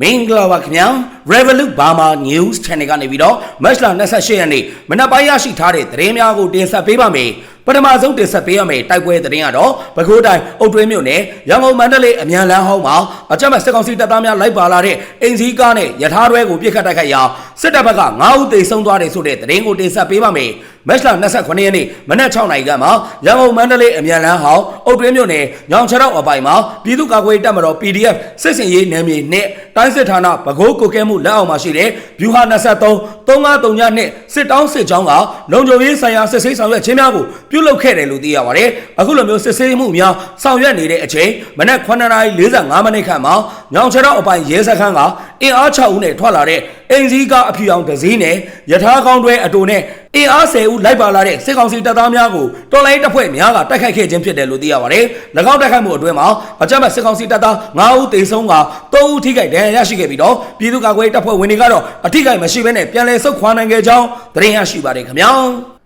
မင်္ဂလာပါခင်ဗျာ Revolut Burma News Channel ကနေပြီးတော့မတ်လ28ရက်နေ့မနက်ပိုင်းရရှိထားတဲ့သတင်းများကိုတင်ဆက်ပေးပါမယ်ပထမဆုံးတင်ဆက်ပေးရမယ့်တိုက်ပွဲသတင်းကတော့ပဲခူးတိုင်းအုတ်တွင်းမြို့နယ်ရန်ကုန်မန္တလေးအမြန်လမ်းဟောင်းမှာအကြမ်းဖက်စစ်ကောင်စီတပ်သားများလိုက်ပါလာတဲ့အင်စည်းကားနဲ့ရထားတွဲကိုပြစ်ခတ်တိုက်ခိုက်ရာစစ်တပ်ဘက်က9ဦးသေဆုံးသွားတယ်ဆိုတဲ့သတင်းကိုတင်ဆက်ပေးပါမယ် မတ်လ29ရက်နေ့မနက်6နာရီကမှရန်ကုန်မန္တလေးအမြန်လမ်းဟောင်းအုတ်တွင်းမြို့နယ်ညောင်ချရောက်အပိုင်မှာပြည်သူ့ကာကွယ်ရေးတပ်မတော် PDF စစ်စင်ရေးနယ်မြေနဲ့တိုင်းစစ်ဌာနဗကိုးကိုကဲမှုလက်အောက်မှာရှိတဲ့ဗျူဟာ23 3539နဲ့စစ်တောင်းစစ်ကြောင်းကလုံခြုံရေးဆိုင်ရာစစ်ဆေးဆောင်ရွက်ခြင်းများကိုပြုလုပ်ခဲ့တယ်လို့သိရပါတယ်။အခုလိုမျိုးစစ်ဆေးမှုများဆောင်ရွက်နေတဲ့အချိန်မနက်9:45မိနစ်ခန့်မှာညောင်ချရောက်အပိုင်ရဲစခန်းက အင်အား6ဦးနဲ့ထွက်လာတဲ့အင်စည်းကအဖြူအောင်ဒဇင်းနဲ့ယထာကောင်းတွဲအတူနဲ့အင်အား10ဦးလိုက်ပါလာတဲ့စစ်ကောင်စီတပ်သားများကိုတော်လိုင်းတပ်ဖွဲ့များကတိုက်ခိုက်ခဲ့ခြင်းဖြစ်တယ်လို့သိရပါတယ်။၎င်းတိုက်ခိုက်မှုအတွင်းမှာအကြမ်းဖက်စစ်ကောင်စီတပ်သား9ဦးသေဆုံးက3ဦးထိခိုက်ဒဏ်ရာရရှိခဲ့ပြီးတော့ပြည်သူ့ကာကွယ်ရေးတပ်ဖွဲ့ဝင်တွေကတော့အထိခိုက်မရှိဘဲနဲ့ပြန်လည်ဆုတ်ခွာနိုင်ခဲ့ကြောင်းသတင်းရရှိပါတယ်ခင်ဗျာ။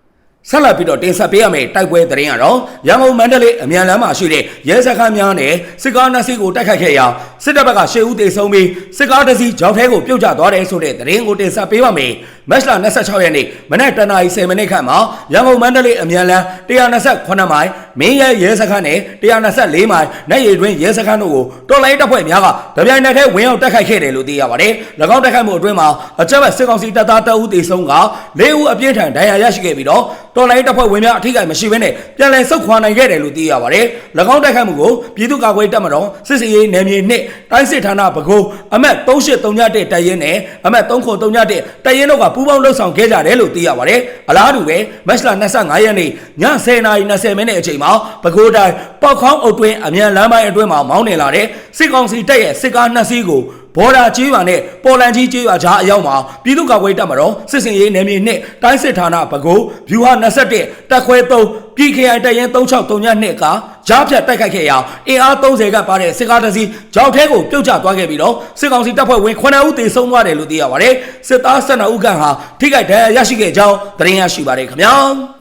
ဆက်လက်ပြီးတော့တင်ဆက်ပေးရမယ့်တိုက်ပွဲသတင်းကတော့ရန်ကုန်မန္တလေးအမြန်လမ်းမှာရှိတဲ့ရဲစခန်းများနဲ့စစ်ကားနှစ်စီးကိုတိုက်ခိုက်ခဲ့ရာစစ်တပ်ဘက်ကရှေ့ဦးသေဆုံးပြီးစစ်ကားတစ်စီးကြောက်ထဲကိုပြုတ်ကျသွားတယ်ဆိုတဲ့သတင်းကိုတင်ဆက်ပေးပါမယ်။ မတ်လ26ရက်နေ့မနက်တနာရီ10မိနစ်ခန့်မှာရန်ကုန်မန္တလေးအမြန်လမ်း128မိုင်မင်းရဲရဲစခန်းနဲ့124မိုင်နိုင်ရည်တွင်ရဲစခန်းတို့ကိုတော်လိုင်းတပ်ဖွဲ့များကတပြိုင်နက်တည်းဝင်ရောက်တိုက်ခိုက်ခဲ့တယ်လို့သိရပါတယ်။၎င်းတိုက်ခိုက်မှုအတွင်းမှာအကြမ်းဖက်စစ်ကောင်စီတပ်သားတအုပ်သေဆုံးက၄ဦးအပြင်းထန်ဒဏ်ရာရရှိခဲ့ပြီးတော့တော်လိုင်းတပ်ဖွဲ့ဝင်များအထိကိမရှိဘဲနဲ့ပြန်လည်ဆုတ်ခွာနိုင်ခဲ့တယ်လို့သိရပါတယ်။၎င်းတိုက်ခိုက်မှုကိုပြည်သူ့ကာကွယ်တပ်မတော်စစ်စေးနယ်မြေနှင့်တိုင်းစစ်ဌာနဗကိုအမတ်3831တပ်ရင်းနဲ့အမတ်3931တပ်ရင်းတို့ကပူးပေါင်းလှုပ်ဆောင်ခဲ့ကြတယ်လို့သိရပါတယ်။အလားတူပဲမတ်လ25ရက်နေ့ည10:20မိနစ်အချိန်မှာပဲခူးတိုင်းပောက်ခေါင်းအုပ်တွင်းအမြန်လမ်းပိုင်းအတွင်းမှာမောင်းနေလာတဲ့စစ်ကောင်စီတပ်ရဲ့စစ်ကားနှစ်စီးကို ဘော်ဒါကြီးရွာနဲ့ပေါ်လန်ကြီးကြီးရွာကြားအရောက်မှာပြည်သူ့ကာကွယ်တပ်မတော်စစ်စင်ရေးနယ်မြေနဲ့တိုင်းစစ်ဌာနဗကိုးဗျူဟာ21တက်ခွဲ3ပြည်ခရိုင်တရင်3632ကကြားဖြတ်တိုက်ခိုက်ခဲ့ရာအင်အား30ကပါတဲ့စစ်ကားတစ်စီးကြောက်ထဲကိုပြုတ်ကျသွားခဲ့ပြီးတော့စစ်ကောင်စီတပ်ဖွဲ့ဝင်9ဦးသေဆုံးသွားတယ်လို့သိရပါတယ်စစ်သား12ဦးခန့်ဟာထိခိုက်ဒဏ်ရာရရှိခဲ့ကြောင်းသတင်းရရှိပါတယ်ခင်ဗျာ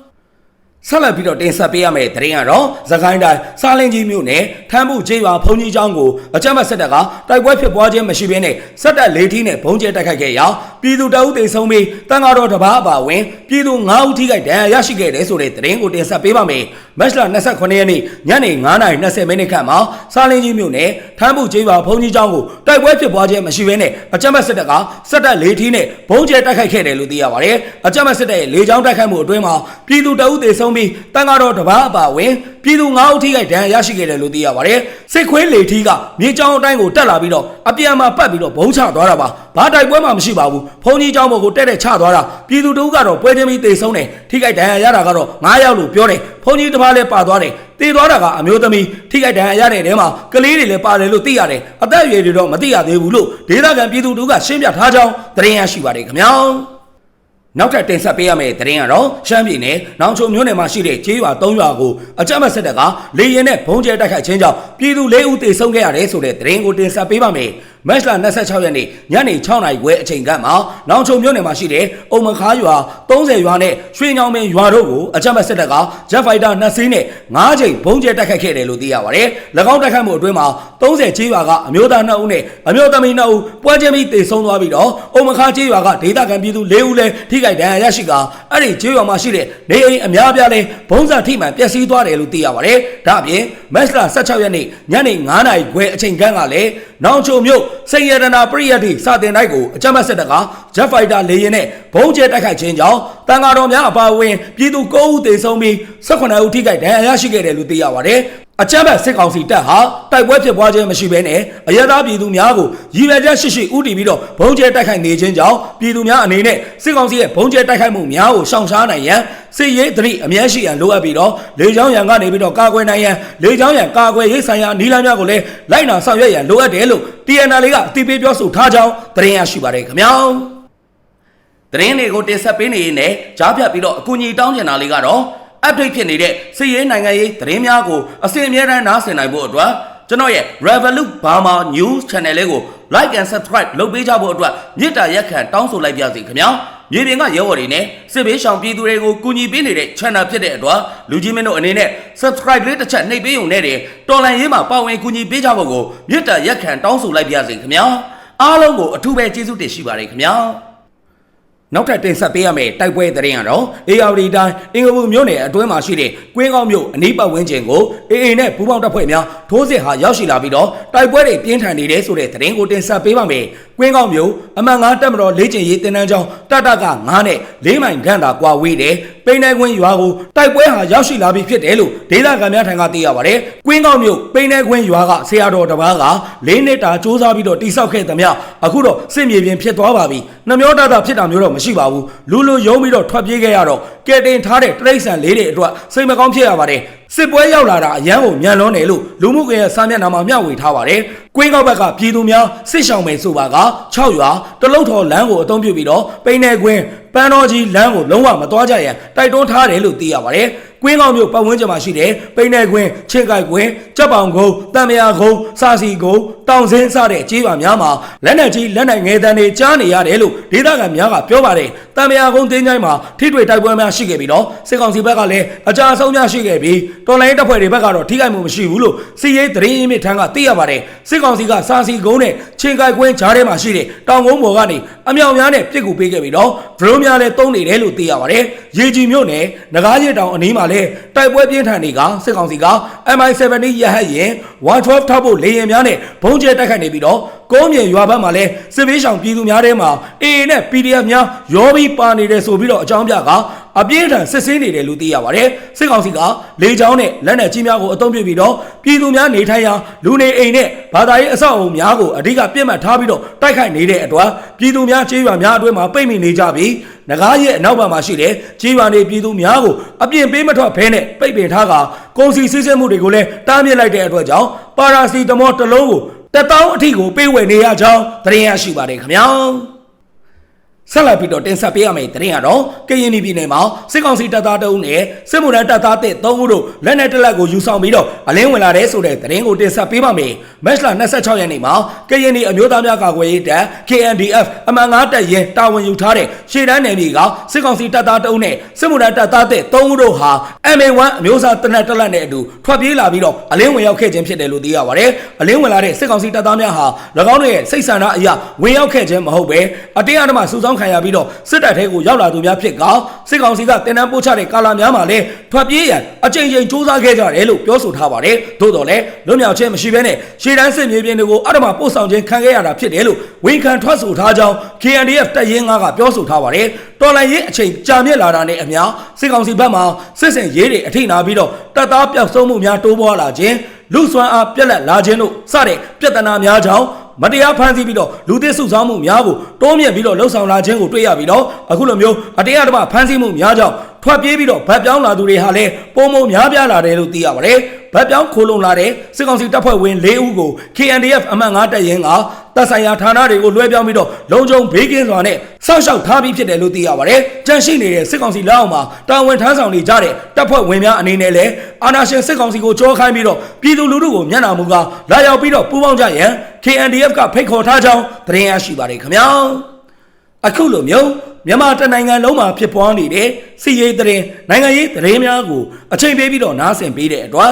ဆက်လက်ပြီးတော့တင်ဆက်ပေးရမယ့်သတင်းကတော့သခိုင်းတိုင်းစားလင်းကြီးမြို့နယ်ထမ်းမှုကျေးရွာဘုံကြီးကျောင်းကိုအကြမ်းဖက်စစ်တပ်ကတိုက်ပွဲဖြစ်ပွားခြင်းမရှိဘဲနဲ့စစ်တပ်လေးထီးနဲ့ဘုံကျဲတိုက်ခိုက်ခဲ့ရာပြည်သူတအုပ်သေဆုံးပြီးတန်ဃာတော်တစ်ပါးအပါဝင်ပြည်သူ9ဦးထိခိုက်ဒဏ်ရာရရှိခဲ့တယ်ဆိုတဲ့သတင်းကိုတင်ဆက်ပေးပါမယ်။ မတ်လ29ရက်နေ့ညနေ9:20မိနစ်ခန့်မှာစားလင်းကြီးမြို့နယ်ထမ်းမှုကျေးရွာဘုံကြီးကျောင်းကိုတိုက်ပွဲဖြစ်ပွားခြင်းမရှိဘဲနဲ့အကြမ်းဖက်စစ်တပ်ကစစ်တပ်လေးထီးနဲ့ဘုံကျဲတိုက်ခိုက်ခဲ့တယ်လို့သိရပါတယ်။အကြမ်းဖက်စစ်တပ်ရဲ့လေကြောင်းတိုက်ခိုက်မှုအတွင်းမှာပြည်သူတအုပ်သေဆုံးပြီးတန်ဃာတော်တစ်ပါးအပါဝင်ပြည်သူ9ဦးထိခိုက်ဒဏ်ရာရရှိခဲ့တယ်လို့သိရပါတယ်။စစ်ခွေးလေထီးကမြေကြောင်းအတိုင်းကိုတက်လာပြီးတော့အပြန်မှာပတ်ပြီးတော့ဘုံချသွားတာပါ။ဘာတိုက်ပွဲမှမရှိပါဘူး။ဘုံကြီးကျောင်းပေါ်ကိုတက်တက်ချသွားတာပြည်သူတို့ကတော့ပွဲချင်းပြီးတေဆုံးတယ်။ထိခိုက်ဒဏ်ရာရတာကတော့9ယောက်လို့ပြောတယ်။ဘုံကြီးတစ်ပါးလည်းပါသွားတယ်။တေသွားတာကအမျိုးသမီးထိခိုက်ဒဏ်ရာရတဲ့တဲမှာကလေးတွေလည်းပါတယ်လို့သိရတယ်။အသက်အရွယ်တွေတော့မသိရသေးဘူးလို့ဒေသခံပြည်သူတို့ကရှင်းပြထားကြောင်းသတင်းရရှိပါတယ်ခင်ဗျာ။နောက်ထပ်တင်ဆက်ပေးရမယ့်သတင်းကတော့ရှမ်းပြည်နယ်နောင်ချုံမြို့နယ်မှာရှိတဲ့ကျေးရွာ၃ရွာကိုအကြမ်းဖက်စစ်တပ်ကလေရင်နဲ့ဘုံကျဲတိုက်ခိုက်ခြင်းကြောင့်ပြည်သူ၄ဦးသေဆုံးခဲ့ရတယ်ဆိုတဲ့သတင်းကိုတင်ဆက်ပေးပါမယ်။ မတ်လ26ရက်နေ့ညနေ6နာရီခွဲအချိန်ကမှနောင်ချုံမြို့နယ်မှာရှိတဲ့အုံမခါရွာ30ရွာနဲ့ရွှေညောင်ပင်ရွာတို့ကိုအကြမ်းဖက်စစ်တပ်ကဂျက်ဖိုက်တာ2စီးနဲ့9ချိန်ဘုံကျဲတိုက်ခိုက်ခဲ့တယ်လို့သိရပါတယ်။၎င်းတိုက်ခိုက်မှုအတွင်းမှာ30ကျေးရွာကအမျိုးသား2ဦးနဲ့အမျိုးသမီး2ဦးပွဲချင်းပြီးသေဆုံးသွားပြီးတော့အုံမခါကျေးရွာကဒေသခံပြည်သူ4ဦးလည်းထိခိုက်ဒဏ်ရာရရှိကအဲ့ဒီကျေးရွာမှာရှိတဲ့နေအိမ်အများအပြားလည်းဘုံစာထိမှန်ပျက်စီးသွားတယ်လို့သိရပါတယ်။ဒါအပြင်မတ်လ16ရက်နေ့ညနေ9နာရီခွဲအချိန်ခန့်ကလည်းနောင်ချုံမြို့စိန်ရတနာပရိယတ်တိစတင်တိုက်ကိုအကြမ်းဖက်စစ်တပ်ကဂျက်ဖိုက်တာလေယာဉ်နဲ့ဘုံကျဲတိုက်ခိုက်ခြင်းကြောင့်တန်ဃာတော်များအပါအဝင်ပြည်သူ9ဦးသေဆုံးပြီး18ဦးထိခိုက်ဒဏ်ရာရရှိခဲ့တယ်လို့သိရပါတယ်။ အကြမ်းဖက်စစ်ကောင်စီတပ်ဟာတိုက်ပွဲဖြစ်ပွားခြင်းမရှိဘဲနဲ့အရသာပြည်သူများကိုရည်ရွယ်ချက်ရှိရှိဥတီပြီးတော့ဘုံကျဲတိုက်ခိုက်နေခြင်းကြောင့်ပြည်သူများအနေနဲ့စစ်ကောင်စီရဲ့ဘုံကျဲတိုက်ခိုက်မှုများကိုရှောင်ရှားနိုင်ရန်စစ်ရေးသတိအမြဲရှိရန်လိုအပ်ပြီးတော့လေကြောင်းရန်ကနေပြီးတော့ကာကွယ်နိုင်ရန်လေကြောင်းရန်ကာကွယ်ရေးဆိုင်ရာနီလာများကိုလည်းလိုက်နာဆောင်ရွက်ရန်လိုအပ်တယ်လို့ TNL လေးကအသိပေးပြောဆိုထားကြောင်းသတင်းရရှိပါတယ်ခင်ဗျာသတင်းတွေကိုတင်ဆက်ပေးနေရင်လည်းကြားပြပြီးတော့အကူအညီတောင်းကျင်တာလေးကတော့ update ဖြစ်နေတဲ့စစ်ရေးနိုင်ငံရေးသတင်းများကိုအစီအမြဲတမ်းနားဆင်နိုင်ဖို့အတွက်ကျွန်တော်ရဲ့ Revolut Burma News Channel လေးကို like and subscribe လုပ်ပေးကြဖို့အတွက်မြစ်တာရက်ခံတောင်းဆိုလိုက်ပါစီခင်ဗျာမြေပြင်ကရဲဘော်တွေနဲ့စစ်ဘေးရှောင်ပြည်သူတွေကိုကူညီပေးနေတဲ့ channel ဖြစ်တဲ့အတွက်လူကြီးမင်းတို့အနေနဲ့ subscribe လေးတစ်ချက်နှိပ်ပေးုံနဲ့တည်းတော်လန်ရေးမှာပါဝင်ကူညီပေးကြဖို့ကိုမြစ်တာရက်ခံတောင်းဆိုလိုက်ပါစီခင်ဗျာအားလုံးကိုအထူးပဲကျေးဇူးတင်ရှိပါတယ်ခင်ဗျာ နောက်ထပ်တင်ဆက်ပေးရမယ့်တိုက်ပွဲသတင်းကတော့ AR တိုင်းအင်္ဂပူမြို့နယ်အတွင်းမှာရှိတဲ့ကွင်းကောင်းမြို့အနီးပတ်ဝန်းကျင်ကို AA နဲ့ပူးပေါင်းတပ်ဖွဲ့များထိုးစစ်ဟာရောက်ရှိလာပြီးတော့တိုက်ပွဲတွေပြင်းထန်နေတယ်ဆိုတဲ့သတင်းကိုတင်ဆက်ပေးပါမယ်။ ကွင်းကောင်းမြို့အမှန်ငါတက်မတော်လေးကျင်ရေးတင်တန်းကြောင်းတတက9နဲ့၄မိုင်ခန့်သာကွာဝေးတယ်။ပိန်းနယ်ကွင်းရွာကိုတိုက်ပွဲဟာရောက်ရှိလာပြီးဖြစ်တယ်လို့ဒေသခံများထံကသိရပါတယ်။ကွင်းကောင်းမြို့ပိန်းနယ်ကွင်းရွာကဆရာတော်တစ်ပါးက၄နှစ်တာစူးစမ်းပြီးတော့တိဆောက်ခဲ့သမျှအခုတော့စစ်မြေပြင်ဖြစ်သွားပါပြီ။နှမျောတတာဖြစ်တာမျိုးတော့မရှိပါဘူး။လူလူယုံပြီးတော့ထွက်ပြေးခဲ့ရတော့ကဲတင်ထားတဲ့တရိတ်ဆန်လေးတွေအတွက်စိတ်မကောင်းဖြစ်ရပါတယ်။စစ်ပွဲရောက်လာတာအရန်ကိုညံလွန်းတယ်လို့လူမှုကွန်ရက်စာမျက်နှာမှာမျှဝေထားပါတယ်။ကွင်းကောက်ဘက်ကပြည်သူများစစ်ဆောင်မယ်ဆိုပါက6ရွာတလုတ်ထော်လမ်းကိုအသုံးပြုပြီးတော့ပိန်းနေကွင်းပန်းတော်ကြီးလမ်းကိုလုံးဝမသွားကြရန်တိုက်တွန်းထားတယ်လို့သိရပါတယ်။ ကွင်းကောက်မြို့ပတ်ဝန်းကျင်မှာရှိတဲ့ပိန်းနေကွင်းချင်းကိုက်ကွင်းကြက်ပောင်ကုန်းတံမယာကုန်းစာစီကုန်းတောင်စင်းစတဲ့ကြေးပါများမှာလက်နက်ကြီးလက်နက်ငယ်တန်းတွေကြားနေရတယ်လို့ဒေသခံများကပြောပါတယ်။တံမယာကုန်းတင်းချိုင်းမှာထိတွေ့တိုက်ပွဲများရှိခဲ့ပြီးတော့စစ်ကောင်စီဘက်ကလည်းအကြအဆုံးများရှိခဲ့ပြီးတော်လိုင်းတပ်ဖွဲ့တွေဘက်ကတော့ထိခိုက်မှုမရှိဘူးလို့စီရေးသတင်းရင်းမြစ်ထံကသိရပါတယ်။စစ်ကောင်စီကစာစီကုန်းနဲ့ချင်းကိုက်ကွင်းကြားထဲမှာရှိတဲ့တောင်ကုန်းပေါ်ကနေအမြောင်များနဲ့ပြစ်ကူပေးခဲ့ပြီးတော့ဒရုန်းများလည်းတုံးနေတယ်လို့သိရပါတယ်။ရေကြီးမြို့နယ်ငကားရတောင်အနီးမှာလည်းတိုက်ပွဲပြင်းထန်နေကစစ်ကောင်စီက MI-70 ရဟတ်ရင်112ထောက်ဖို့လေယာဉ်များနဲ့ဘုံကျဲတိုက်ခိုက်နေပြီးတော့ကုန်းမြေရွာဘက်မှာလည်းစစ်ဘေးရှောင်ပြည်သူများထဲမှာ AA နဲ့ PDF များရောပြီးပါနေတယ်ဆိုပြီးတော့အကြောင်းပြကအပြင်းထန်စစ်ဆေးနေတယ်လို့သိရပါတယ်စစ်ကောင်စီကလေကြောင်းနဲ့လက်နက်ကြီးများကိုအသုံးပြုပြီးတော့ပြည်သူများနေထိုင်ရာလူနေအိမ်နဲ့ဘာသာရေးအဆောက်အအုံများကိုအဓိကပြစ်မှတ်ထားပြီးတော့တိုက်ခိုက်နေတဲ့အတွက်ပြည်သူများခြေရွာများအတွင်းမှာပိတ်မိနေကြပြီး ငကားရဲ့အနောက်ဘက်မှာရှိတဲ့ခြေရွာနေပြည်သူများကိုအပြင်ပေးမထွက်ဖဲနဲ့ပိတ်ပင်ထားကကုန်စည်စည်းစိမ်မှုတွေကိုလည်းတားမြစ်လိုက်တဲ့အတွက်ကြောင့်ပါရာစီတမောတစ်လုံးကိုတက်တောင်းအထိကိုပေးဝယ်နေရကြောင်းသတင်းရရှိပါတယ်ခင်ဗျာ ဆက်လက်ပြီးတော့တင်ဆက်ပေးရမယ့်သတင်းကတော့ကရင်ပြည်နယ်မှာစစ်ကောင်စီတပ်သားတအုပ်နဲ့စစ်မှုထမ်းတပ်သားတဲ့3ဦးတို့လက်နက်တလက်ကိုယူဆောင်ပြီးတော့အလင်းဝင်လာတဲ့ဆိုတဲ့သတင်းကိုတင်ဆက်ပေးပါမယ်။မက်လ26ရက်နေ့မှာကရင်ပြည်အမျိုးသားများကာကွယ်ရေးတပ် KNDF အမှန်ငါတပ်ရင်တာဝန်ယူထားတဲ့ရှေ့တန်းနယ်မြေကစစ်ကောင်စီတပ်သားတအုပ်နဲ့စစ်မှုထမ်းတပ်သားတဲ့3ဦးတို့ဟာ MA1 အမျိုးသားတနက်တလက်နဲ့အတူထွက်ပြေးလာပြီးတော့အလင်းဝင်ရောက်ခဲ့ခြင်းဖြစ်တယ်လို့သိရပါတယ်။အလင်းဝင်လာတဲ့စစ်ကောင်စီတပ်သားများဟာ၎င်းတို့ရဲ့စိတ်ဆန္ဒအရဝင်ရောက်ခဲ့ခြင်းမဟုတ်ပဲအတင်းအဓမ္မစုဆောင်းခံရပြီးတော့စစ်တပ်ထဲကိုရောက်လာသူများဖြစ်ကစစ်ကောင်စီကတင်နန်းပို့ချတဲ့ကာလာများမှာလည်းထွက်ပြေးရန်အကြိမ်ကြိမ်စူးစမ်းခဲ့ကြတယ်လို့ပြောဆိုထားပါတယ်။သို့တော်လည်းလွတ်မြောက်ခြင်းမရှိဘဲနဲ့ရှေ့တန်းစစ်မြေပြင်တွေကိုအဓမ္မပို့ဆောင်ခြင်းခံခဲ့ရတာဖြစ်တယ်လို့ဝန်ခံထွက်ဆိုထားကြောင်း KNDF တပ်ရင်း9ကပြောဆိုထားပါတယ်။တော်လိုင်းရေးအချိန်ကြာမြင့်လာတာနဲ့အမျှစစ်ကောင်စီဘက်မှစစ်စင်ရေးတွေအထိနာပြီးတော့တပ်သားပျောက်ဆုံးမှုများတိုးပွားလာခြင်းလူစွမ်းအားပြက်လက်လာခြင်းတို့စတဲ့ပြဿနာများကြောင့် မတရားဖန်ဆီးပြီးတော့လူသစ်စုဆောင်းမှုများကိုတိုးမြင့်ပြီးတော့လှုပ်ဆောင်လာခြင်းကိုတွေ့ရပြီးတော့အခုလိုမျိုးအတရားဓမ္မဖန်ဆီးမှုများကြောင့်ထွက်ပြေးပြီးတော့ဗတ်ပြောင်းလာသူတွေဟာလည်းပုံမများပြားလာတယ်လို့သိရပါတယ်ဗတ်ပြောင်းခိုးလုံလာတဲ့စစ်ကောင်စီတပ်ဖွဲ့ဝင်၄ဦးကို KNDF အမှတ်9တပ်ရင်းက တပ်ဆိုင်ရာဌာနတွေကိုလွှဲပြောင်းပြီးတော့လုံခြုံဘေးကင်းစွာနဲ့စောင့်ရှောက်ထားပြီးဖြစ်တယ်လို့သိရပါတယ်။ကြန့်ရှိနေတဲ့စစ်ကောင်စီလက်အောက်မှာတာဝန်ထမ်းဆောင်နေကြတဲ့တပ်ဖွဲ့ဝင်များအနေနဲ့လည်းအာဏာရှင်စစ်ကောင်စီကိုကြောခိုင်းပြီးတော့ပြည်သူလူထုကိုမျက်နှာမူကားလာရောက်ပြီးတော့ပူးပေါင်းကြရန် KNDF ကဖိတ်ခေါ်ထားကြောင်းသတင်းရရှိပါတယ်ခင်ဗျာ။အခုလိုမျိုးမြန်မာတနိုင်ငံလုံးမှာဖြစ်ပွားနေတဲ့စီရေးသတင်းနိုင်ငံရေးသတင်းများကိုအချိန်ပေးပြီးတော့နားဆင်ပေးတဲ့အတွက်